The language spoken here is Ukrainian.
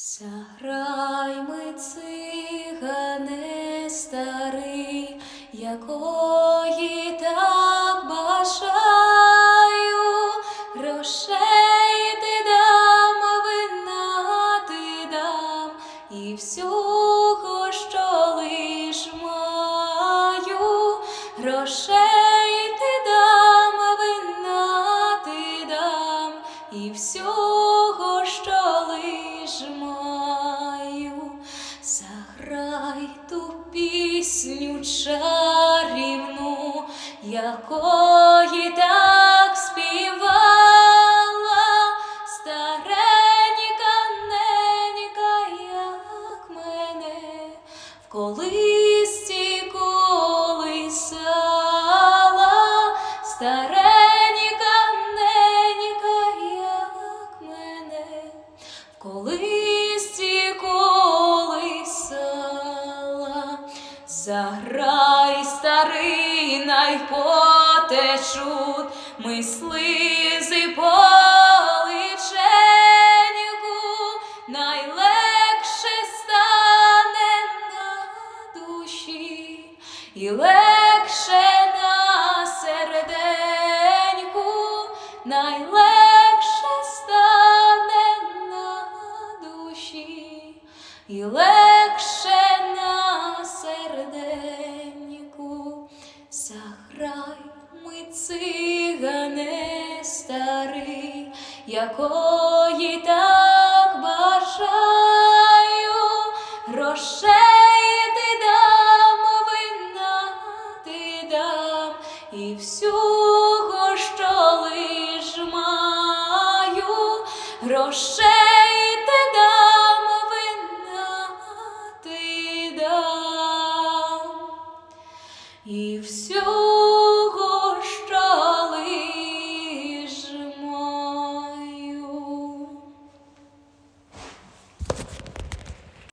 Заграй ми цигане старий, якої так бажаю, грошей ти дам, вина ти дам, і всього, що лиш маю, грошей ти дам, вина ти дам, і всього, пісню чарівну, якої так співала старенька ненька, як мене в колисці колисала, старенька заграй старий, най потечуть. Ми слизи найлегше стане на душі. І легше на серденьку, найлегше заграй ми цигане старий, якої так бажаю, грошей ти дам, вина ти дам, і всього, що лиш маю, грошей і всього.